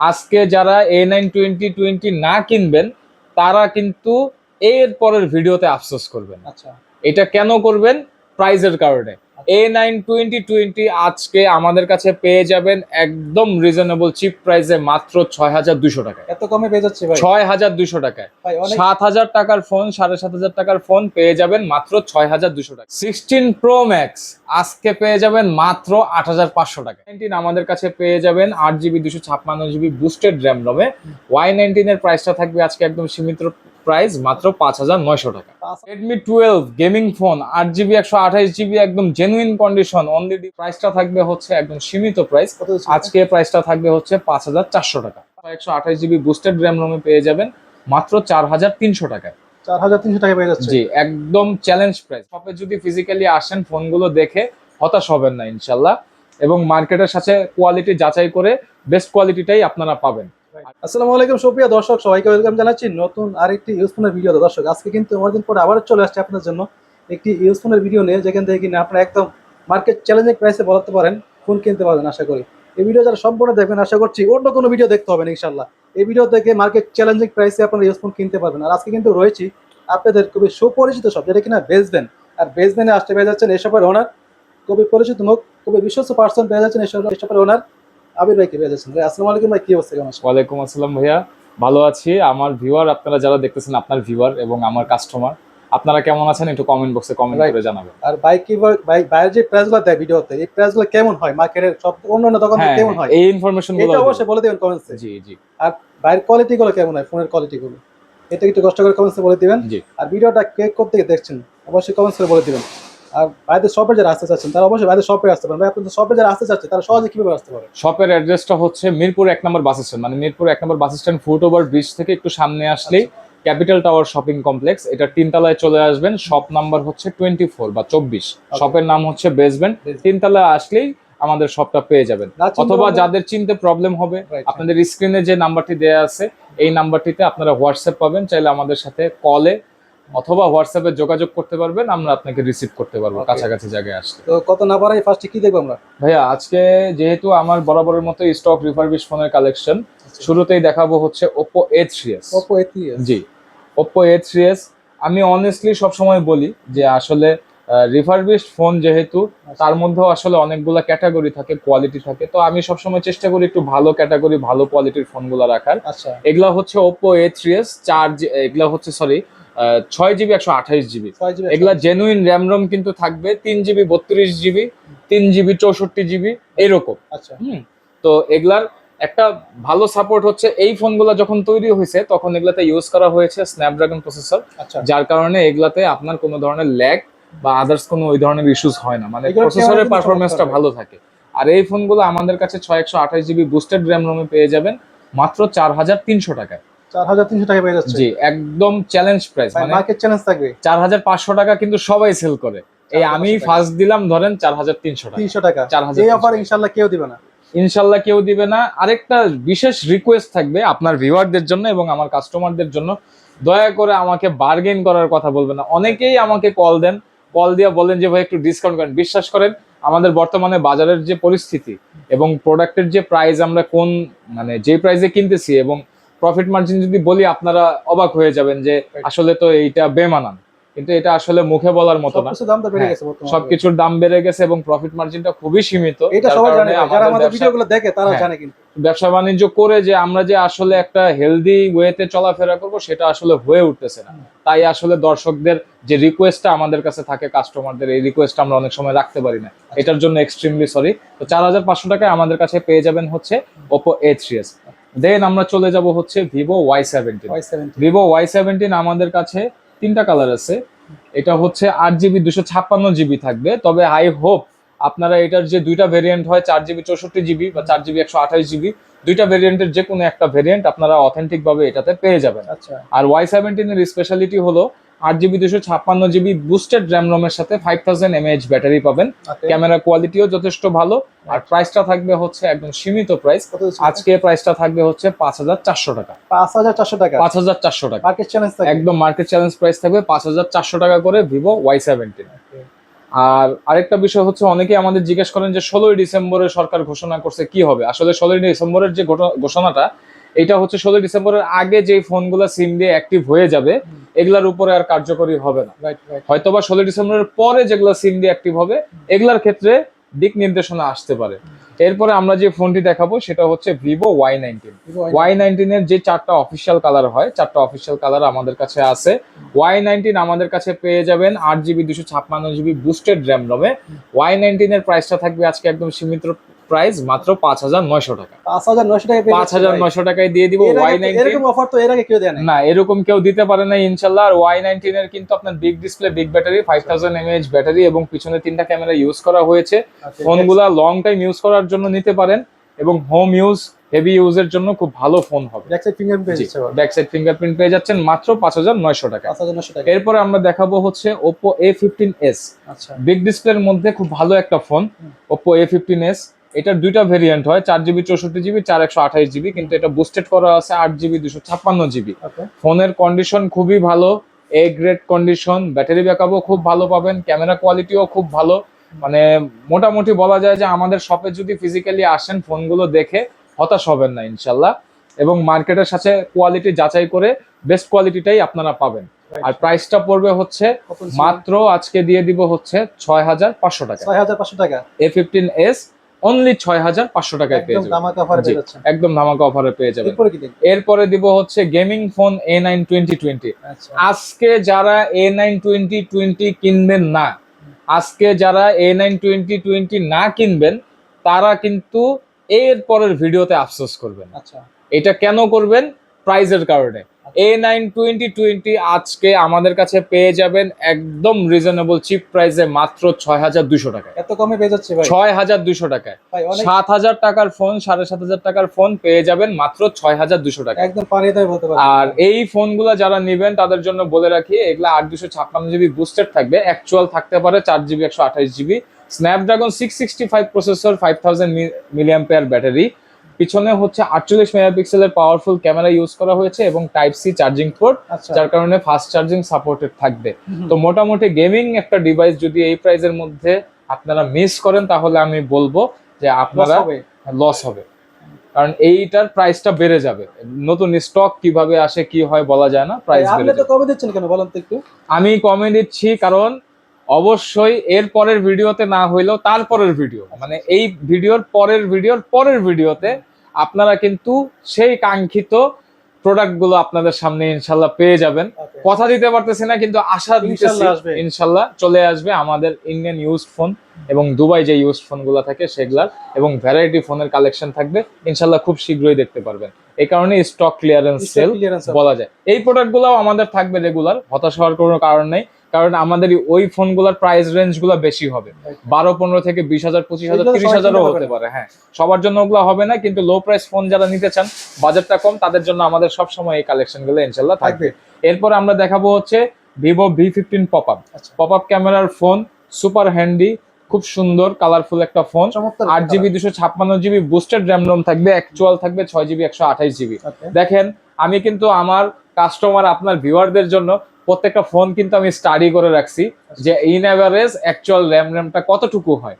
আজকে যারা এ nine twenty twenty না কিনবেন তারা কিন্তু এর পরের ভিডিওতে আফসোস করবেন। আচ্ছা। এটা কেন করবেন? প্রাইজের কারণে। এ নাইন টোয়েন্টি টোয়েন্টি আজকে আমাদের কাছে পেয়ে যাবেন একদম রিজনেবল চিপ প্রাইসে মাত্র ছয় হাজার দুশো টাকায়। এত কমে পেয়ে যাচ্ছে ছয় হাজার দুশো টাকায়। সাত হাজার টাকার ফোন সাড়ে সাত হাজার টাকার ফোন পেয়ে যাবেন মাত্র ছয় হাজার দুশো টাকা সিক্সটিন প্রো ম্যাক্স আজকে পেয়ে যাবেন মাত্র আট হাজার পাঁচশো টাকা নাইনটিন আমাদের কাছে পেয়ে যাবেন আট জিবি দুশো ছাপ্পান্ন জিবি বুস্টেড র্যাম রমে ওয়াই নাইনটিনের প্রাইসটা থাকবে আজকে একদম সীমিত প্রাইস মাত্র পাঁচ হাজার নয়শো টাকা। রেডমি টুয়েলভ গেমিং ফোন আট জিবি একশো আঠাশ জিবি একদম জেনুইন কন্ডিশন অনলি প্রাইসটা থাকবে হচ্ছে একদম সীমিত প্রাইস আজকে প্রাইসটা থাকবে হচ্ছে পাঁচ হাজার চারশো টাকা। একশো আঠাশ জিবি বুস্টেড র্যাম রোমে পেয়ে যাবেন মাত্র চার হাজার তিনশো টাকায়। চার হাজার তিনশো টাকা পেয়ে যাচ্ছে। জি একদম চ্যালেঞ্জ প্রাইস শপে যদি ফিজিক্যালি আসেন ফোনগুলো দেখে হতাশ হবেন না ইনশাল্লাহ। এবং মার্কেটের সাথে কোয়ালিটি যাচাই করে বেস্ট কোয়ালিটিটাই আপনারা পাবেন। আসসালামু আলাইকুম সুপ্রিয় দর্শক, সবাইকে ওয়েলকাম জানাচ্ছি নতুন আরেকটি ইউজফোনের ভিডিও দর্শক, আজকে কিন্তু অনেকদিন পরে আবার চলে আসছে আপনাদের জন্য একটি ইউজফোনের ভিডিও নিয়ে, যেখান থেকে কিনে আপনারা একদম মার্কেট চ্যালেঞ্জিং প্রাইসে বলাতে পারেন ফোন কিনতে পারবেন আশা করি। এই ভিডিও যারা সম্পূর্ণ দেখবেন, আশা করছি অন্য কোনো ভিডিও দেখতে হবে ইনশাল্লাহ এই ভিডিও থেকে মার্কেট চ্যালেঞ্জিং প্রাইসে আপনারা ইউজফোন কিনতে পারবেন। আর আজকে কিন্তু রয়েছি আপনাদের খুবই সুপরিচিত সব যেটা কিনা বেসবেন আর বেসবেনে আসতে পেয়ে যাচ্ছেন এসবের ওনার খুবই পরিচিত মুখ খুবই বিশ্বস্ত পার্সন পেয়ে যাচ্ছেন এসব এসবের ওনার আবির ভাইকে পেয়ে যাচ্ছেন ভাই আসসালামু আলাইকুম ভাই কি অবস্থা? কেমন আছেন? ওয়ালাইকুম আসসালাম ভাইয়া। ভালো আছি। আমার ভিউয়ার আপনারা যারা দেখতেছেন আপনার ভিউয়ার এবং আমার কাস্টমার আপনারা কেমন আছেন একটু কমেন্ট বক্সে কমেন্ট করে জানাবেন। আর বাইক কি বাইরের যে প্রাইসগুলো দেয় ভিডিওতে এই প্রাইসগুলো কেমন হয়? মার্কেটের সব অন্যান্য দোকান থেকে হ্যাঁ কেমন হয় এই ইনফরমেশন এটা অবশ্যই বলে দেবেন কমেন্টসে জি জি। আর বাইরের কোয়ালিটি গুলো কেমন হয়? ফোনের কোয়ালিটি গুলো। এটা একটু কষ্ট করে কমেন্টসে বলে দিবেন। জি। আর ভিডিওটা কে করতে দেখছেন? অবশ্যই কমেন্টস করে বলে দিবেন। আর বাইরের শপে যারা আসতে চাচ্ছেন তারা অবশ্যই বাইরের শপে আসতে পারেন ভাই আপনাদের শপে যারা আসতে চাচ্ছে তারা সহজে কীভাবে আসতে পারে শপের অ্যাড্রেসটা হচ্ছে মিরপুর এক নম্বর বাস স্ট্যান্ড মানে মিরপুর এক নম্বর bus stand foot over bridge থেকে একটু সামনে আসলেই ক্যাপিটাল টাওয়ার শপিং কমপ্লেক্স এটা তিনতলায় চলে আসবেন। শপ নাম্বার হচ্ছে টোয়েন্টি ফোর বা চব্বিশ। শপের নাম হচ্ছে বেসমেন্ট তিনতলায় আসলেই আমাদের শপটা পেয়ে যাবেন। অথবা যাদের চিনতে প্রবলেম হবে আপনাদের স্ক্রিনে যে নাম্বারটি দেয়া আছে এই নাম্বারটিতে আপনারা হোয়াটসঅ্যাপ পাবেন। চাইলে আমাদের সাথে কলে অথবা হোয়াটসঅ্যাপে যোগাযোগ করতে পারবেন আমরা আপনাকে রিসিভ করতে পারব কাছাকাছি জায়গায় আসলে তো কত না পারাই ফার্স্টে কি দেখব আমরা? ভাইয়া আজকে যেহেতু আমার বরাবরের মতো স্টক রিফারবিশ ফোনের কালেকশন শুরুতেই দেখাবো হচ্ছে Oppo A three S Oppo A three G Oppo A three S আমি অনেস্টলি সবসময় বলি যে আসলে রিফারবিশ ফোন যেহেতু তার মধ্যেও আসলে অনেকগুলো ক্যাটাগরি থাকে কোয়ালিটি থাকে। তো আমি সবসময় চেষ্টা করি একটু ভালো ক্যাটাগরি ভালো কোয়ালিটির ফোনগুলো রাখার। আচ্ছা। এগুলা হচ্ছে ওপো এ থ্রি এস চার এগুলা হচ্ছে সরি ছয় জিবি একশো আঠাইশ জিবি। এগুলা জেনুইন র্যাম রোম কিন্তু থাকবে তিন জিবি বত্রিশ জিবি তিন জিবি চৌষট্টি জিবি এরকম। আচ্ছা। তো এগুলার একটা ভালো সাপোর্ট হচ্ছে এই ফোনগুলো যখন তৈরি হয়েছে তখন এগুলাতে ইউজ করা হয়েছে স্ন্যাপড্রাগন প্রসেসর আচ্ছা। যার কারণে এগুলাতে আপনার কোনো ধরনের ল্যাগ বা আদার্স কোনো ওই ধরনের ইস্যুস হয় না। মানে প্রসেসরের পারফরমেন্সটা ভালো থাকে। আর এই ফোনগুলো আমাদের কাছে ছয় একশো আঠাশ জিবি বুস্টেড র্যাম রোমে পেয়ে যাবেন মাত্র চার হাজার তিনশো টাকায়। চার হাজার তিনশো টাকা পেয়ে যাচ্ছে। জি একদম চ্যালেঞ্জ প্রাইস মানে মার্কেট চ্যালেঞ্জ থাকবে। চার হাজার পাঁচশো টাকা কিন্তু সবাই সেল করে। এই আমি ফার্স্ট দিলাম ধরেন চার হাজার তিনশো টাকা। তিনশো টাকা। 4,300 এই অফার ইনশাল্লাহ কেউ দিবে না। ইনশাল্লাহ কেউ দিবে না। আরেকটা বিশেষ রিকোয়েস্ট থাকবে আপনার ভিউয়ারদের জন্য এবং আমার কাস্টমারদের জন্য। দয়া করে আমাকে বার্গেন করার কথা বলবেন না। অনেকেই আমাকে কল দেন। কল দিয়ে বলেন যে ভাই একটু ডিসকাউন্ট করেন। বিশ্বাস করেন আমাদের বর্তমানে বাজারের যে পরিস্থিতি এবং প্রোডাক্টের যে প্রাইস আমরা কোন মানে যে প্রাইসে কিনতেছি এবং প্রফিট মার্জিন যদি বলি আপনারা অবাক হয়ে যাবেন যে আসলে তো এইটা বেমানান। কিন্তু এটা আসলে মুখে বলার মতো না। দাম বেড়ে হ্যাঁ, গেছে সবকিছুর দাম বেড়ে গেছে এবং প্রফিট মার্জিনটা খুবই সীমিত। এটা সবাই জানে যারা আমাদের ভিডিওগুলো দেখে তারা হ্যাঁ। জানে কিন্তু। ব্যবসা বাণিজ্য করে যে আমরা যে আসলে একটা হেলদি ওয়েতে চলাফেরা করব সেটা আসলে হয়ে উঠতেছে না। তাই আসলে দর্শকদের যে রিকোয়েস্টটা আমাদের কাছে থাকে কাস্টমারদের এই রিকোয়েস্টটা আমরা অনেক সময় রাখতে পারি না। এটার জন্য এক্সট্রিমলি সরি তো চার হাজার পাঁচশো টাকায় আমাদের কাছে পেয়ে যাবেন হচ্ছে Oppo A three S then আমরা চলে যাব হচ্ছে Vivo Y seventeen Vivo Y seventeen আমাদের কাছে তিনটা কালার আছে। এটা হচ্ছে আট জিবি দুশো ছাপ্পান্ন জিবি থাকবে। তবে আই হোপ আপনারা এটার যে দুইটা ভেরিয়েন্ট হয় চার জিবি চৌষট্টি জিবি বা চার জিবি একশো আঠাশ জিবি দুইটা ভেরিয়েন্টের যে কোনো একটা ভেরিয়েন্ট আপনারা অথেন্টিক ভাবে এটাতে পেয়ে যাবেন। আচ্ছা। আর ওয়াই সেভেন্টিনের স্পেশালিটি হলো আট জিবি দুশো ছাপ্পান্ন জিবি বুস্টেড র্যাম রোমের সাথে ফাইভ থাউজেন্ড এমএএইচ ব্যাটারি পাবেন। ক্যামেরা কোয়ালিটিও যথেষ্ট ভালো। আর প্রাইসটা থাকবে হচ্ছে একদম সীমিত প্রাইস আজকে প্রাইসটা থাকবে হচ্ছে পাঁচ হাজার চারশো টাকা। পাঁচ হাজার চারশো টাকা? পাঁচ হাজার চারশো টাকা। মার্কেট চ্যালেঞ্জ একদম মার্কেট চ্যালেঞ্জ প্রাইস থাকবে পাঁচ হাজার চারশো টাকা করে ভিভো ওয়াই সেভেন্টিন আর আরেকটা বিষয় হচ্ছে অনেকেই আমাদের জিজ্ঞেস করেন যে ষোলোই ডিসেম্বরে সরকার ঘোষণা করছে কি হবে? আসলে ষোলোই ডিসেম্বরের যে ঘোষণাটা এটা হচ্ছে ষোলোই ডিসেম্বরের আগে যে ফোনগুলো সিম দিয়ে অ্যাক্টিভ হয়ে যাবে এগুলার উপরে আর কার্যকরী হবে না। রাইট হয়তোবা ষোলোই ডিসেম্বরের পরে যেগুলো সিম দিয়ে অ্যাক্টিভ হবে এগুলার ক্ষেত্রে দিক নির্দেশনা আসতে পারে। এরপরে আমরা যে ফোনটি দেখাবো সেটা হচ্ছে ভিভো ওয়াই নাইনটিন ওয়াই নাইনটিনের যে চারটা অফিসিয়াল কালার হয় চারটা অফিসিয়াল কালার আমাদের কাছে আছে। ওয়াই নাইনটিন আমাদের কাছে পেয়ে যাবেন আট জিবি দুশো ছাপ্পান্ন জিবি বুস্টেড র্যাম রমে ওয়াই নাইনটিনের প্রাইসটা থাকবে আজকে একদম সীমিত প্রাইস মাত্র পাঁচ হাজার নয়শো টাকা। পাঁচ হাজার নয়শো টাকা পাঁচ হাজার নয়শো টাকায় দিয়ে দিব ওয়াই নাইনটিন এরকম অফার তো এর আগে কেউ দেয় না এরকম কেউ দিতে পারে না ইনশাল্লাহ আর ওয়াই নাইনটিনের কিন্তু আপনার big display big battery five thousand mAh battery এবং পিছনে তিনটা ক্যামেরা ইউজ করা হয়েছে। আচ্ছা, ফোনগুলা লং টাইম ইউজ করার জন্য নিতে পারেন এবং হোম ইউজ হেভি ইউজের জন্য খুব ভালো ফোন হবে। ব্যাক সাইড ফিঙ্গার পেয়ে যাচ্ছে ব্যাক সাইড ফিঙ্গারপ্রিন্ট পেয়ে যাচ্ছেন মাত্র পাঁচ হাজার নয়শো টাকা। পাঁচ হাজার নয়শো টাকা। এরপরে আমরা দেখাবো হচ্ছে ফিফটিন এস আচ্ছা। বিগ ডিসপ্লের মধ্যে খুব ভালো একটা ফোন ফিফটিন এস এটার দুইটা ভেরিয়েন্ট হয় চার জিবি চৌষট্টি জিবি চার একশো আঠাশ জিবি কিন্তু এটা বুস্টেড করা আছে আট জিবি দুশো ছাপ্পান্ন জিবি ফোনের কন্ডিশন খুবই ভালো এ গ্রেড কন্ডিশন ব্যাটারি ব্যাকআপও খুব ভালো পাবেন ক্যামেরা কোয়ালিটিও খুব ভালো। মানে মোটামুটি বলা যায় যে আমাদের শপে যদি ফিজিক্যালি আসেন ফোনগুলো দেখে হতাশ হবেন না ইনশাল্লাহ। এবং মার্কেটের সাথে কোয়ালিটি যাচাই করে বেস্ট কোয়ালিটিটাই আপনারা পাবেন। আর প্রাইসটা পড়বে হচ্ছে মাত্র আজকে দিয়ে দিব হচ্ছে ছয় হাজার পাঁচশো টাকা। ছয় হাজার পাঁচশো টাকা। এ ফিফটিন এস অনলি ছয় হাজার পাঁচশো টাকায় পেয়ে যাবেন। একদম ধামাকা অফারে পেয়ে যাবেন। এরপরে দিব হচ্ছে gaming phone A nine twenty twenty আজকে যারা এ নাইন টোয়েন্টি টোয়েন্টি কিনবেন না আজকে যারা এ নাইন টোয়েন্টি টোয়েন্টি না কিনবেন তারা কিন্তু এর পরের ভিডিওতে আফসোস করবেন। আচ্ছা। এটা কেন করবেন? প্রাইজের কারণে। এ নাইন টোয়েন্টি টোয়েন্টি আজকে আমাদের কাছে পেয়ে যাবেন একদম রিজনেবল চিপ প্রাইসে মাত্র ছয় হাজার দুশো টাকায়। এত কমে পেয়ে যাচ্ছে ছয় হাজার দুশো টাকায়। সাত হাজার টাকার ফোন সাড়ে সাত হাজার টাকার ফোন পেয়ে যাবেন মাত্র ছয় হাজার দুশো টাকা একদম আর এই ফোনগুলো যারা নেবেন তাদের জন্য বলে রাখি এগুলা আট দুশো ছাপ্পান্ন জিবি বুস্টেড থাকবে। অ্যাকচুয়াল থাকতে পারে চার জিবি একশো আঠাশ GB Snapdragon six sixty five processor five thousand milliampere battery পিছনে হচ্ছে আটচল্লিশ মেগাপিক্সেলের পাওয়ারফুল ক্যামেরা ইউজ করা হয়েছে এবং টাইপ সি চার্জিং পোর্ট যার কারণে ফাস্ট চার্জিং সাপোর্টেড থাকবে। তো মোটামুটি গেমিং একটা ডিভাইস যদি এই প্রাইসের মধ্যে আপনারা মিস করেন তাহলে আমি বলব যে আপনারা লস হবে। কারণ এইটার প্রাইসটা বেড়ে যাবে। নতুন স্টক কীভাবে আসে কি হয় বলা যায় না প্রাইস আপনি তো কবে দিচ্ছেন কেন বলেন তো একটু। আমি কমে দিচ্ছি কারণ অবশ্যই এর পরের ভিডিওতে না হইলেও তারপরের ভিডিও মানে এই ভিডিওর পরের ভিডিওর পরের ভিডিওতে আপনারা কিন্তু সেই কাঙ্ক্ষিত প্রোডাক্টগুলো আপনাদের সামনে ইনশাল্লাহ পেয়ে যাবেন। কথা দিতে পারতেছি না কিন্তু আশা দিতেছি ইনশাল্লাহ আসবে। ইনশাল্লাহ চলে আসবে আমাদের ইন্ডিয়ান ইউজড ফোন এবং দুবাই যে ইউজড ফোনগুলো থাকে সেগুলার এবং ভ্যারাইটি ফোনের কালেকশন থাকবে। ইনশাল্লাহ খুব শীঘ্রই দেখতে পারবেন। এই কারণে স্টক ক্লিয়ারেন্স সেল বলা যায়। এই প্রোডাক্টগুলোও আমাদের থাকবে রেগুলার হতাশ হওয়ার কোনো কারণ নেই। কারণ আমাদের ওই ফোনগুলোর প্রাইস রেঞ্জগুলো বেশি হবে। বারো পনেরো থেকে বিশ হাজার পঁচিশ হাজার তিরিশ হাজারও হতে পারে হ্যাঁ। সবার জন্য ওগুলো হবে না কিন্তু লো প্রাইস ফোন যারা নিতে চান বাজেটটা কম তাদের জন্য আমাদের সব সময় এই কালেকশনগুলো ইনশাল্লাহ থাকবে। এরপর আমরা দেখাবো হচ্ছে Vivo V fifteen pop up pop up ক্যামেরার ফোন সুপার হ্যান্ডি খুব সুন্দর কালারফুল একটা ফোন আট জিবি দুশো ছাপ্পান্ন জিবি বুস্টেড র্যাম রোম থাকবে অ্যাকচুয়াল থাকবে ছয় জিবি একশো আঠাইশ জিবি দেখেন আমি কিন্তু আমার কাস্টমার আপনার ভিউয়ারদের জন্য প্রত্যেকটা ফোন কিন্তু আমি স্টাডি করে রাখছি যে ইন অ্যাভারেজ অ্যাকচুয়াল র্যাম র্যামটা কতটুকু হয়।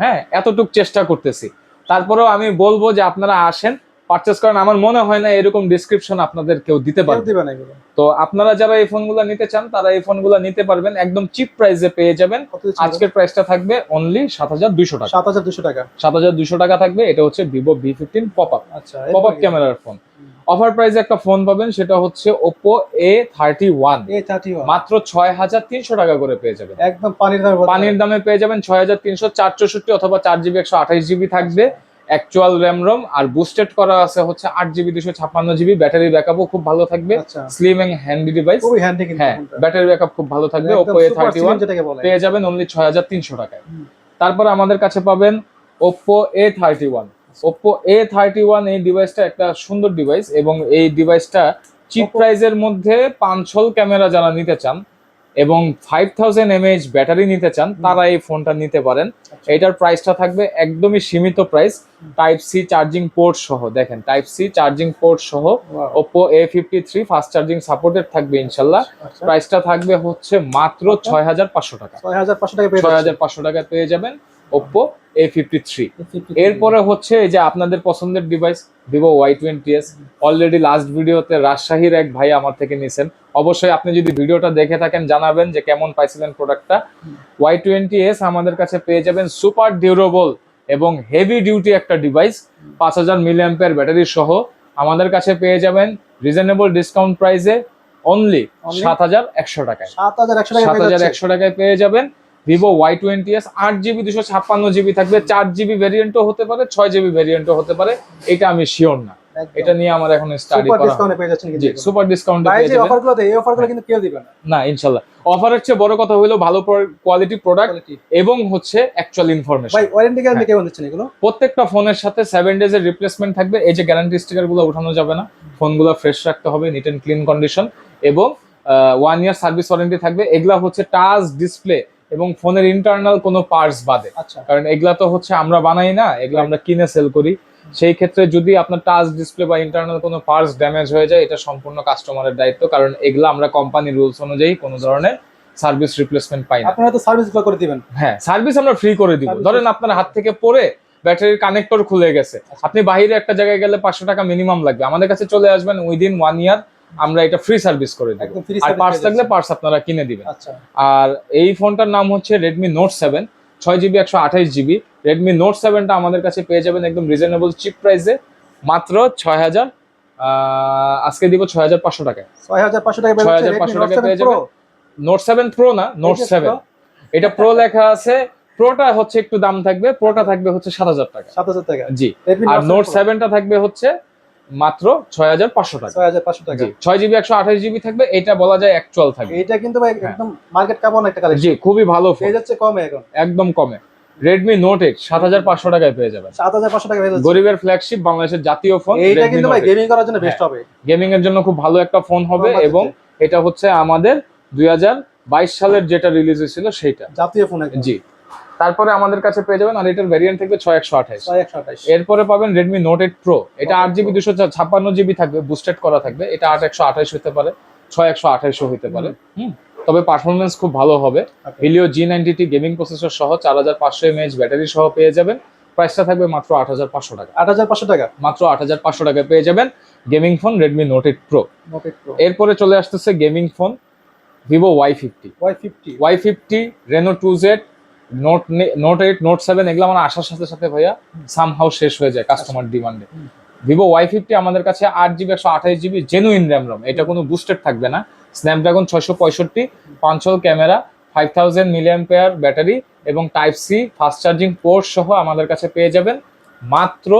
হ্যাঁ এতটুকু চেষ্টা করতেছি। তারপরেও আমি বলব যে আপনারা আসেন পারচেস করেন। আমার মনে হয় না এরকম ডিসক্রিপশন আপনাদের কেউ দিতে পারবে। তো আপনারা যারা এই ফোনগুলো নিতে চান তারা এই ফোনগুলো নিতে পারবেন। একদম চিপ প্রাইসে পেয়ে যাবেন। আজকের প্রাইসটা থাকবে অনলি সাত হাজার দুইশো টাকা। সাত হাজার দুশো টাকা। সাত হাজার দুইশো টাকা থাকবে। এটা হচ্ছে Vivo V fifteen pop up আচ্ছা পপ আপ ক্যামেরার ফোন অফার প্রাইসে একটা ফোন পাবেন সেটা হচ্ছে এ থার্টি ওয়ান মাত্র ছয় হাজার তিনশো টাকা করে পেয়ে যাবেন। একদম পানির দামে পানির দামে পেয়ে যাবেন ছয় হাজার তিনশো চার চৌষট্টি অথবা চার জিবি একশো আঠাইশ জিবি থাকবে। অ্যাকচুয়াল র্যাম রোম আর বুস্টেড করা আছে হচ্ছে আট জিবি দুশো ছাপ্পান্ন জিবি। ব্যাটারি ব্যাকআপও খুব ভালো থাকবে। স্লিম এন্ড হ্যান্ডি ডিভাইস খুবই হ্যান্ডি হ্যাঁ। ব্যাটারি ব্যাকআপ খুব ভালো থাকবে। ওপো এ থার্টি ওয়ান পেয়ে যাবেন অনলি ছয় হাজার তিনশো টাকায়। তারপর আমাদের কাছে পাবেন Oppo A thirty one Oppo A thirty one এই ডিভাইসটা একটা সুন্দর ডিভাইস এবং এই ডিভাইসটা চিপ প্রাইজের মধ্যে পাঁচশোল ক্যামেরা যারা নিতে চান এবং ফাইভ থাউজেন্ড এমএএইচ ব্যাটারি নিতে চান তারা এই ফোনটা নিতে পারেন। এটার প্রাইসটা থাকবে একদমই সীমিত price type C charging port সহ। দেখেন টাইপ সি চার্জিং পোর্ট সহ Oppo A fifty three fast charging supported থাকবে ইনশাল্লাহ। আচ্ছা। প্রাইসটা থাকবে হচ্ছে মাত্র ছয় হাজার পাঁচশো টাকা। ছয় হাজার পাঁচশো টাকা ছয় হাজার পাঁচশো টাকা পেয়ে যাবেন ওপো এ ফিফটি থ্রি এরপরে হচ্ছে এই যে আপনাদের পছন্দের device Vivo Y twenty S already last ভিডিওতে রাজশাহীর এক ভাই আমার থেকে নিছেন। অবশ্যই আপনি যদি ভিডিওটা দেখে থাকেন জানাবেন যে কেমন পাইছিলেন প্রোডাক্টটা ওয়াই টোয়েন্টি এস আমাদের কাছে পেয়ে যাবেন সুপার ডিউরেবল এবং হেভি ডিউটি একটা ডিভাইস পাঁচ হাজার মিলিয়াম্পের ব্যাটারি সহ। আমাদের কাছে পেয়ে যাবেন রিজনেবল ডিসকাউন্ট প্রাইসে অনলি সাত হাজার একশো টাকায়। সাত হাজার একশো সাত হাজার একশো টাকায় পেয়ে যাবেন। ভিভো ওয়াই টোয়েন্টি এস আট জিবি দুশো ছাপ্পান্ন জিবি থাকবে। চার জিবি ভ্যারিয়েন্টও হতে পারে ছয় জিবি ভ্যারিয়েন্টও হতে পারে। এটা আমি শিওর না। এটা নিয়ে আমার এখন স্টাডি সুপার করা যাচ্ছেন সুপার ডিসকাউন্ট পেয়ে যে যাবেন। অফারগুলো এই অফারগুলো কিন্তু কেউ দিবে না। না ইনশাল্লাহ। অফারের চেয়ে বড় কথা হলো ভালো কোয়ালিটি প্রোডাক্ট এবং হচ্ছে অ্যাকচুয়াল ইনফরমেশন ভাই ওয়ারেন্টি গ্যারান্টি হ্যাঁ। কেমন দিচ্ছেন এগুলো? প্রত্যেকটা ফোনের সাথে সেভেন ডেজ এর রিপ্লেসমেন্ট থাকবে। এই যে গ্যারান্টি স্টিকারগুলো উঠানো যাবে না। ফোনগুলো ফ্রেশ রাখতে হবে নিট এন্ড ক্লিন কন্ডিশন এবং ওয়ান ইয়ার সার্ভিস ওয়ারেন্টি থাকবে। এগুলা হচ্ছে টাচ ডিসপ্লে এবং ফোনের ইন্টারনাল কোনো পার্টস বাদে। আচ্ছা। কারণ এগুলা তো হচ্ছে আমরা বানাই না এগুলো আমরা কিনে সেল করি। সেই ক্ষেত্রে যদি আপনার টাচ ডিসপ্লে বা ইন্টারনাল কোনো পার্টস ড্যামেজ হয়ে যায় এটা সম্পূর্ণ কাস্টমারের দায়িত্ব কারণ এগুলো আমরা কোম্পানি রুলস অনুযায়ী কোনো ধরনের সার্ভিস রিপ্লেসমেন্ট পাই না। আপনারা তো সার্ভিসগুলো করে দিবেন। হ্যাঁ সার্ভিস আমরা ফ্রি করে দিব। ধরেন আপনার হাত থেকে পড়ে ব্যাটারির কানেক্টর খুলে গেছে। আপনি বাইরে একটা জায়গায় গেলে পাঁচশো টাকা মিনিমাম লাগবে। আমাদের কাছে চলে আসবেন উইদিন ওয়ান ইয়ার আমরা এটা ফ্রি সার্ভিস করে দেবো। free আর পার্টস থাকলে। পার্টস আপনারা কিনে দিবেন। আচ্ছা। আর এই ফোনটার নাম হচ্ছে রেডমি নোট সেভেন ছয় জিবি একশো আঠাইশ জিবি রেডমি নোট সেভেনটা আমাদের কাছে পেয়ে যাবেন একদম রিজনেবল চিপ প্রাইসে মাত্র ছয় হাজার আজকে দিব ছয় হাজার পাঁচশো টাকায়। ছয় হাজার পাঁচশো টাকা পেয়ে ছয় হাজার পাঁচশো টাকা Note 7 পেয়ে Pro। যাবেন নোট সেভেন প্রো না নোট সেভেন এটা প্রো লেখা আছে। প্রোটা হচ্ছে একটু দাম থাকবে প্রোটা থাকবে হচ্ছে সাত হাজার টাকা। সাত হাজার টাকা। জি। আর Note 7 নোট সেভেনটা থাকবে হচ্ছে মাত্র ছয় হাজার পাঁচশো টাকা। ছয় হাজার পাঁচশো টাকা। ছয় জিবি একশো আঠাশ জিবি থাকবে এটা বলা যায় অ্যাকচুয়াল থাকবে। এইটা কিন্তু ভাই হ্যাঁ। একদম মার্কেট একটা কালেকশন জি খুবই ভালো পেয়ে যাচ্ছে কমে এখন। একদম কমে। রেডমি নোট এইট সাত হাজার পাঁচশো টাকায় পেয়ে যাবেন। সাত হাজার পাঁচশো টাকা গরিবের ফ্ল্যাগশিপ বাংলাদেশের জাতীয় ফোন এইটা কিন্তু ভাই গেমিং করার জন্য বেস্ট হবে। গেমিং এর জন্য খুব ভালো একটা ফোন হবে এবং এটা হচ্ছে আমাদের দুই হাজার বাইশ সালের যেটা রিলিজ হয়েছিল সেইটা। জাতীয় ফোন জি। তারপরে আমাদের কাছে পেয়ে যাবেন আর এটার ভ্যারিয়েন্ট থাকবে ছয় একশো আঠাশ। এরপরে পাবেন রেডমি নোট এইট প্রো এটা আট জিবি দুশো ছাপ্পান্ন জিবি থাকবে বুস্টেড করা থাকবে। এটা আট একশো আঠাইশ হতে পারে ছয় একশো আঠাইশও হতে পারে। হুম। তবে পারফরমেন্স খুব ভালো হবে. Helio G ninety T gaming processor সহ চার হাজার পাঁচশো এমএএইচ ব্যাটারি সহ পেয়ে যাবেন। প্রাইসটা থাকবে মাত্র আট হাজার পাঁচশো টাকা। আট হাজার পাঁচশো টাকা? মাত্র আট হাজার পাঁচশো টাকা পেয়ে যাবেন gaming phone Redmi Note eight Pro এরপরে চলে আসতেছে gaming phone Vivo Y fifty Y fifty Y fifty Reno two Z Note Note eight Note seven এগুলো আমার আসার সাথে সাথে ভাইয়া সামহাউ শেষ হয়ে যায় কাস্টমার ডিমান্ডে ভিভো ওয়াই ফিফটি আমাদের কাছে আট জিবি একশো আঠাইশ জিবি জেনুইন র্যাম রম এটা কোনো বুস্টেড থাকবে না। স্ন্যাপড্রাগন ছয়শো পঁয়ষট্টি পাঁচশো camera five thousand milliampere battery এবং type C fast charging port সহ আমাদের কাছে পেয়ে যাবেন। মাত্র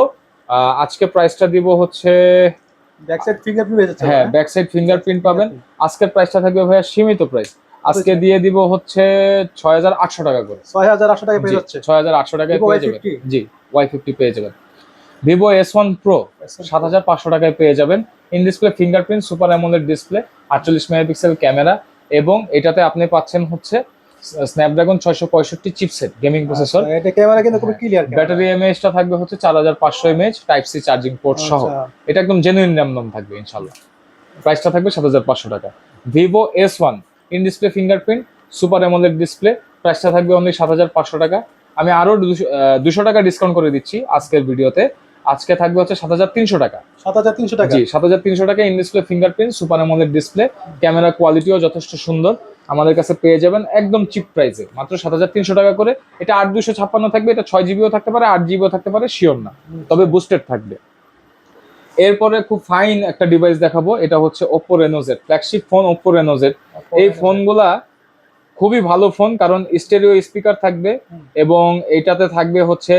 আজকে প্রাইসটা দিব হচ্ছে ব্যাক সাইড ফিঙ্গারপ্রিন্ট হ্যাঁ ব্যাক সাইড ফিঙ্গারপ্রিন্ট পাবেন। আজকের প্রাইসটা থাকবে ভাইয়া সীমিত প্রাইস আজকে দিয়ে দিব হচ্ছে ছয় হাজার আটশো টাকা করে। ছয় হাজার আটশো টাকা পেয়ে যাচ্ছে? ছয় হাজার আটশো টাকায় পেয়ে যাবেন। জি ওয়াই ফিফটি পেয়ে যাবেন। ভিভো এস ওয়ান প্রো সাত হাজার পাঁচশো টাকায় পেয়ে যাবেন। In display fingerprint super AMOLED display আটচল্লিশ মেগাপিক্সেল ক্যামেরা এবং এটাতে আপনি পাচ্ছেন হচ্ছে স্ন্যাপড্রাগন ছয়শো পঁয়ষট্টি চিপসেট গেমিং প্রসেসর এটা ক্যামেরা কিন্তু খুবই ক্লিয়ার ব্যাটারি এমএএইচটা থাকবে হচ্ছে চার হাজার পাঁচশো mAh type C charging port সহ। এটা একদম জেনুইন র্যাম নাম থাকবে ইনশাল্লাহ প্রাইসটা থাকবে সাত হাজার পাঁচশো টাকা। Vivo S one in display fingerprint super AMOLED display প্রাইসটা থাকবে অনলি সাত হাজার পাঁচশো টাকা। আমি আরও দুশো টাকা ডিসকাউন্ট করে দিচ্ছি আজকের ভিডিওতে। আজকে থাকবে হচ্ছে সাত হাজার তিনশো টাকা। সাত হাজার তিনশো টাকা? জি সাত হাজার তিনশো টাকা in display fingerprint super AMOLED display camera কোয়ালিটিও যথেষ্ট সুন্দর। আমাদের কাছে পেয়ে যাবেন একদম চিপ প্রাইসে মাত্র সাত হাজার তিনশো টাকা করে। এটা আট দুশো ছাপ্পান্ন থাকবে এটা ছয় জিবিও থাকতে পারে আট জিবিও থাকতে পারে শিওর না। তবে বুস্টেড থাকবে। এরপরে খুব ফাইন একটা ডিভাইস দেখাবো এটা হচ্ছে Oppo Reno Z flagship phone Oppo Reno Z এই ফোনগুলা খুবই ভালো ফোন কারণ স্টেরিও স্পিকার থাকবে এবং এটাতে থাকবে হচ্ছে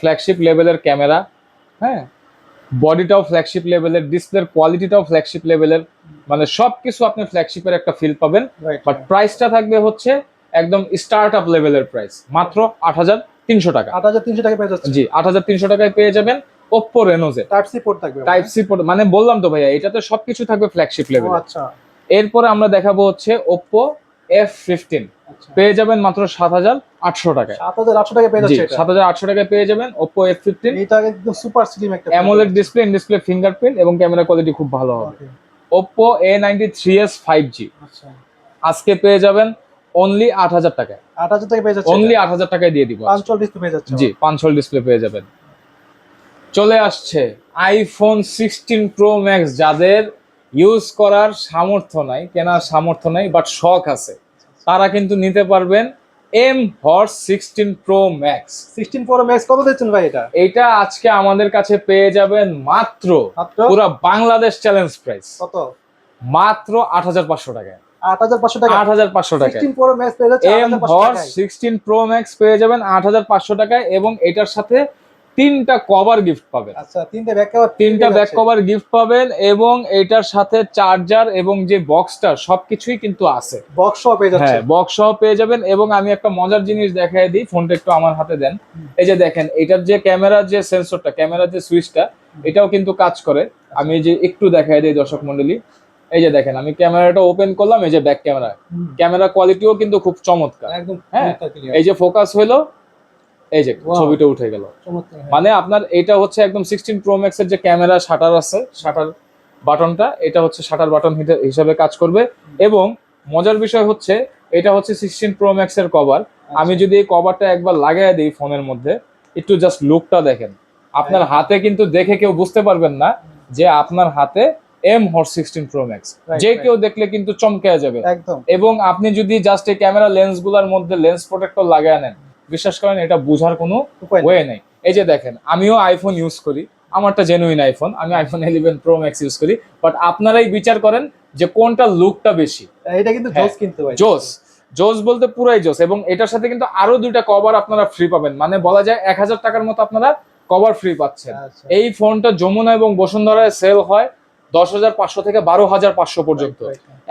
ফ্ল্যাগশিপ লেভেলের ক্যামেরা হ্যাঁ? বডিটাও ফ্ল্যাগশিপ লেভেলের ডিসপ্লের কোয়ালিটিটাও ফ্ল্যাগশিপ লেভেলের মানে সব কিছু আপনি ফ্ল্যাগশিপের একটা ফিল পাবেন। বাট প্রাইসটা থাকবে হচ্ছে একদম স্টার্ট আপ লেভেলের প্রাইস মাত্র আট হাজার তিনশো টাকা। আট হাজার তিনশো টাকা পেয়ে যাচ্ছে জি আট হাজার তিনশো টাকায় পেয়ে যাবেন। Oppo Reno Z type C port থাকবে টাইপ সি মানে বললাম তো ভাইয়া এটাতে সবকিছু থাকবে ফ্ল্যাগশিপ লেভেল আচ্ছা। এরপরে আমরা দেখাবো হচ্ছে ওপ্পো এফ ফিফটিন পেয়ে যাবেন মাত্র সাত হাজার আটশো টাকায়। সাত হাজার আটশো টাকা পেয়ে যাচ্ছে এটা। সাত হাজার আটশো টাকায় পেয়ে যাবেন এফ ফিফটিন এটা একদম সুপার স্লিম একটা AMOLED display in display fingerprint এবং ক্যামেরা কোয়ালিটি খুব ভালো হবে। থ্রি এস ফাইভ জি আচ্ছা। আজকে পেয়ে যাবেন অনলি আট হাজার টাকায়। আট হাজার টাকা পেয়ে যাচ্ছে অনলি আট হাজার টাকায় দিয়ে দিব। পাঁচচল ডিসপ্লে পেয়ে যাচ্ছে। জি পাঁচশো ডিসপ্লে পেয়ে যাবেন। চলে আসছে আইফোন সিক্সটিন প্রো ম্যাক্স যাদের ইউজ করার সামর্থ্য নাই কেনার সামর্থ্য নাই বাট শখ আছে। তারা কিন্তু নিতে পারবেন M Horse sixteen Pro Max sixteen Pro Max কত দিচ্ছেন ভাই এটা? এটা আজকে আমাদের কাছে পেয়ে যাবেন মাত্র পুরো বাংলাদেশ চ্যালেঞ্জ প্রাইস কত? মাত্র আট হাজার পাঁচশো টাকায়। আট হাজার পাঁচশো টাকা। আট হাজার পাঁচশো সিক্সটিন প্রো ম্যাক্স পেয়ে যাবেন আট হাজার পাঁচশো টাকায় এবং এটার সাথে তিনটা কভার গিফট পাবেন। আচ্ছা তিনটে ব্যাক কভার তিনটা ব্যাক কভার গিফট পাবেন এবং এটার সাথে চার্জার এবং যে বক্সটা সবকিছুই কিন্তু আছে। বক্স সহ পেয়ে যাচ্ছে। হ্যাঁ বক্স সহ পেয়ে যাবেন এবং আমি একটা মজার জিনিস দেখাই দিই ফোনটা একটু আমার হাতে দেন। এই যে দেখেন এটার যে ক্যামেরার যে সেন্সরটা ক্যামেরার যে সুইচটা এটাও কিন্তু কাজ করে। আমি এই যে একটু দেখাই দিই দর্শক মন্ডলী। এই যে দেখেন আমি ক্যামেরাটা ওপেন করলাম এই যে ব্যাক ক্যামেরা ক্যামেরা কোয়ালিটিও কিন্তু খুব চমৎকার। একদম হ্যাঁ, এই যে ফোকাস হলো এই যে ছবিটা উঠে গেল। হ্যাঁ। মানে আপনার এটা হচ্ছে একদম সিক্সটিন প্রো ম্যাক্স এর যে ক্যামেরা শাটার আছে শাটার বাটনটা এটা হচ্ছে শাটার বাটন হিসেবে কাজ করবে। এবং মজার বিষয় হচ্ছে এটা হচ্ছে সিক্সটিন প্রো ম্যাক্স এর কভার। আমি যদি এই কভারটা একবার লাগাই দিই ফোনের মধ্যে একটু জাস্ট লুকটা দেখেন। আপনার হ্যাঁ। হাতে কিন্তু দেখে কেউ বুঝতে পারবেন না যে আপনার হাতে M Horse sixteen Pro Max যে কেউ দেখলে কিন্তু চমকে যাবে। একদম। এবং আপনি যদি জাস্ট এই ক্যামেরা লেন্সগুলার মধ্যে লেন্স প্রোটেক্টর লাগায় নেন বিশ্বাস করেন এটা বোঝার কোনো উপায় নেই। ওয়ে নেই। এই যে দেখেন আমিও আইফোন ইউজ করি আমারটা জেনুইন আইফোন আমি iPhone eleven Pro Max use করি বাট আপনারাই বিচার করেন যে কোনটা লুকটা বেশি। এটা কিন্তু হ্যাঁ, জোস কিন্তু ভাই জোস জোস বলতে পুরাই জোস এবং এটার সাথে কিন্তু আরও দুইটা কভার আপনারা ফ্রি পাবেন। মানে বলা যায় এক হাজার টাকার মতো আপনারা কভার ফ্রি পাচ্ছেন। আচ্ছা, এই ফোনটা যমুনা এবং বসুন্ধরায় সেল হয়। দশ হাজার পাঁচশো থেকে বারো হাজার পাঁচশো পর্যন্ত.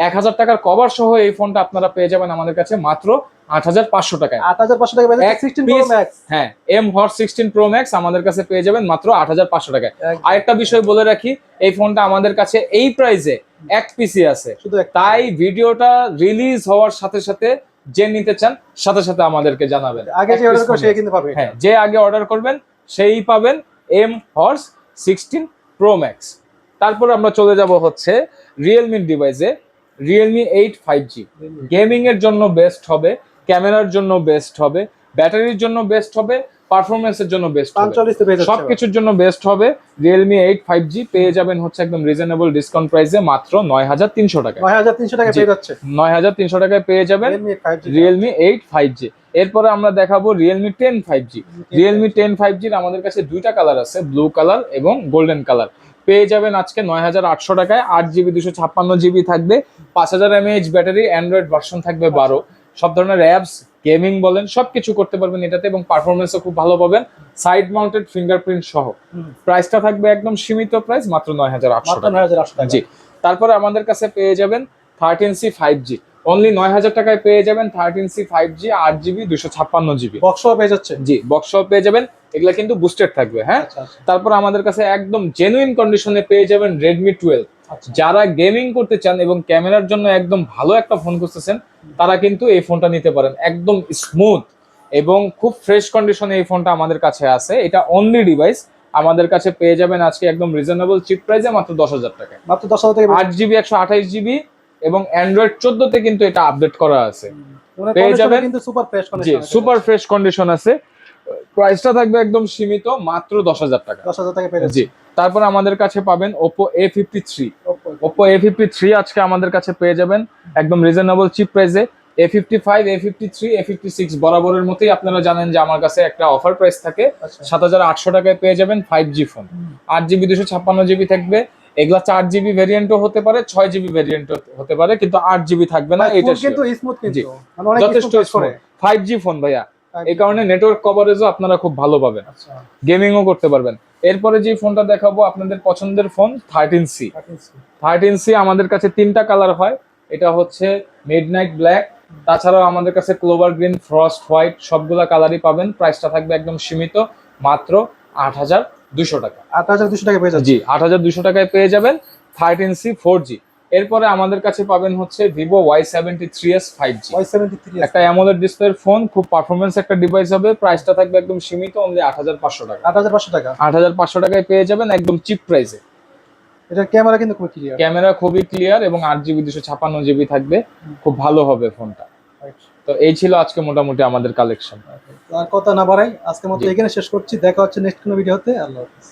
এক হাজার টাকার কভার সহ এই ফোনটা আপনারা পেয়ে যাবেন আমাদের কাছে মাত্র আট হাজার পাঁচশো টাকায়। আট হাজার পাঁচশো টাকা হ্যাঁ এম হট সিক্সটিন প্রো ম্যাক্স আমাদের কাছে পেয়ে যাবেন মাত্র আট হাজার পাঁচশো টাকায়। আরেকটা বিষয় বলে রাখি এই ফোনটা আমাদের কাছে এই প্রাইসে এক পিসি আছে। তাই ভিডিওটা রিলিজ হওয়ার সাথে সাথে যে নিতে চান সাথে সাথে আমাদেরকে জানাবেন। আগে যে অর্ডার piece করে ফোন সে কিন্তু পাবে। হ্যাঁ যে আগে অর্ডার করবেন সেই পাবেন M Horse sixteen Pro Max তারপর আমরা চলে যাব হচ্ছে রিয়েলমির ডিভাইসে Realme eight five G gaming এর জন্য বেস্ট হবে ক্যামেরার জন্য বেস্ট হবে ব্যাটারির জন্য বেস্ট হবে পারফরমেন্সের জন্য বেস্ট হবে। সবকিছুর জন্য বেস্ট হবে রিয়েলমি এইট ফাইভ জি পেয়ে যাবেন হচ্ছে একদম রিজনেবল ডিসকাউন্ট প্রাইসে মাত্র নয় হাজার তিনশো টাকা নয় হাজার তিনশো টাকা পেয়ে যাচ্ছে। নয় হাজার তিনশো টাকায় পেয়ে যাবেন রিয়েলমি এইট ফাইভ জি এরপরে আমরা দেখাবো Realme ten five G Realme ten five জির আমাদের কাছে দুইটা কালার আছে ব্লু কালার এবং গোল্ডেন কালার পেয়ে যাবেন আজকে নয় হাজার আটশো টাকায় আট জিবি দুশো ছাপ্পান্ন জিবি থাকবে পাঁচ হাজার এমএএইচ ব্যাটারি অ্যান্ড্রয়েড ভার্সন থাকবে বারো। সব ধরনের অ্যাপস গেমিং বলেন সবকিছু করতে পারবেন এটাতে এবং পারফরমেন্সও খুব ভালো পাবেন সাইড মাউন্টেড ফিঙ্গারপ্রিন্ট সহ। প্রাইসটা থাকবে একদম সীমিত প্রাইস মাত্র নয় হাজার আটশো মাত্র নয় হাজার আটশো টাকা। জি। তারপরে আমাদের কাছে পেয়ে যাবেন thirteen C five G only নয় হাজার টাকায় পেয়ে যাবেন থার্টিন সি ফাইভ জি আট জিবি দুশো ছাপ্পান্ন জিবি বক্স পেয়ে যাচ্ছে জি বক্স পেয়ে যাবেন। এগুলা কিন্তু বুস্টেড থাকবে হ্যাঁ? আচ্ছা আচ্ছা। তারপর আমাদের কাছে একদম জেনুইন কন্ডিশনে পেয়ে যাবেন রেডমি টুয়েলভ আচ্ছা। যারা গেমিং করতে চান এবং ক্যামেরার জন্য একদম ভালো একটা ফোন খুঁজতেছেন তারা কিন্তু এই ফোনটা নিতে পারেন। একদম স্মুথ এবং খুব ফ্রেশ কন্ডিশনে এই ফোনটা আমাদের কাছে আছে। এটা অনলি ডিভাইস আমাদের কাছে পেয়ে যাবেন আজকে একদম রিজনেবল চিপ প্রাইসে মাত্র দশ হাজার টাকায়। মাত্র দশ হাজার টাকা আট জিবি একশো আঠাইশ জিবি এবং অ্যান্ড্রয়েড চোদ্দতে কিন্তু এটা আপডেট করা আছে। পেয়ে যাবেন। কিন্তু সুপার ফ্রেশ জি সুপার ফ্রেশ কন্ডিশন আছে। প্রাইসটা থাকবে একদম সীমিত মাত্র দশ হাজার টাকা। দশ হাজার টাকা পেয়ে জি তারপর আমাদের কাছে পাবেন Oppo A fifty three Oppo A fifty three আজকে আমাদের কাছে পেয়ে যাবেন একদম রিজনেবল চিপ প্রাইসে A. Fifty five A fifty three A fifty six বরাবরের মতোই আপনারা জানেন যে আমার কাছে একটা অফার প্রাইস থাকে। আচ্ছা। সাত হাজার আটশো টাকায় পেয়ে যাবেন ফাইভ জি ফোন আট জিবি দুশো ছাপ্পান্ন জিবি থাকবে। এগুলা চার জিবি ভেরিয়েন্টও হতে পারে ছয় জিবি ভেরিয়েন্টও হতে পারে কিন্তু আট জিবি থাকবে না এটা কিন্তু স্মুথ কিন্তু মানে যথেষ্ট ফাইভ জি ফোন ভাইয়া। এই কারণে নেটওয়ার্ক কভারেজও আপনারা খুব ভালো পাবেন। আচ্ছা। গেমিংও করতে পারবেন। এরপরে যে ফোনটা দেখাবো আপনাদের পছন্দের phone thirteen C thirteen C আমাদের কাছে তিনটা কালার হয়। এটা হচ্ছে মিড নাইট ব্ল্যাক তাছাড়াও আমাদের কাছে ক্লোভার গ্রিন ফ্রস্ট হোয়াইট সবগুলা কালারই পাবেন। প্রাইসটা থাকবে একদম সীমিত মাত্র আট হাজার দুশো টাকা। আট হাজার দুশো টাকা পেয়ে জি আট হাজার দুশো টাকায় পেয়ে যাবেন থার্টিন সি ফোর জি। এরপরে আমাদের কাছে পাবেন হচ্ছে Vivo Y seventy three S five G. Y seventy three একটা অ্যামোলেড ডিসপ্লের ফোন খুব পারফরমেন্স একটা ডিভাইস হবে। প্রাইসটা থাকবে একদম সীমিত অনলি আট হাজার পাঁচশো টাকা। আট হাজার পাঁচশো টাকা? আট হাজার পাঁচশো টাকায় পেয়ে যাবেন একদম চিপ প্রাইসে এটার ক্যামেরা কিন্তু খুবই ক্লিয়ার ক্যামেরা খুবই ক্লিয়ার এবং আট জিবি দুশো ছাপান্ন জিবি থাকবে। খুব ভালো হবে ফোনটা তো এই ছিল আজকে মোটামুটি আমাদের কালেকশন আর কথা না বাড়াই আজকে মতো এখানে শেষ করছি। দেখা হচ্ছে নেক্সট কোনো ভিডিওতে আল্লাহ হাফিজ।